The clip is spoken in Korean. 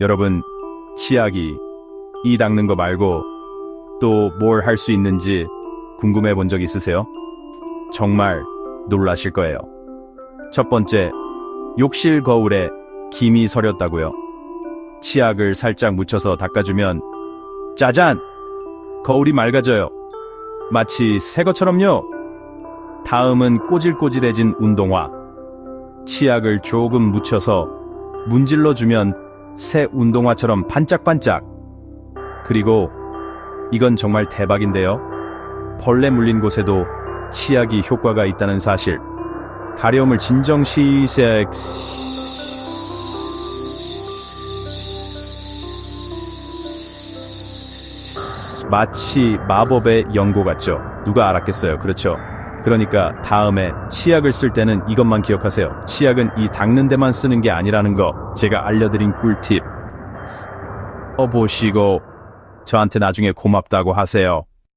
여러분, 치약이 이 닦는 거 말고 또 뭘 할 수 있는지 궁금해 본 적 있으세요? 정말 놀라실 거예요. 첫 번째, 욕실 거울에 김이 서렸다고요. 치약을 살짝 묻혀서 닦아주면 짜잔! 거울이 맑아져요. 마치 새 것처럼요. 다음은 꼬질꼬질해진 운동화. 치약을 조금 묻혀서 문질러주면 새 운동화처럼 반짝반짝. 그리고 이건 정말 대박인데요. 벌레 물린 곳에도 치약이 효과가 있다는 사실. 가려움을 진정시색 마치 마법의 연고 같죠. 누가 알았겠어요. 그렇죠. 그러니까 다음에 치약을 쓸 때는 이것만 기억하세요. 치약은 이 닦는 데만 쓰는 게 아니라는 거 제가 알려드린 꿀팁. 어 보시고 저한테 나중에 고맙다고 하세요.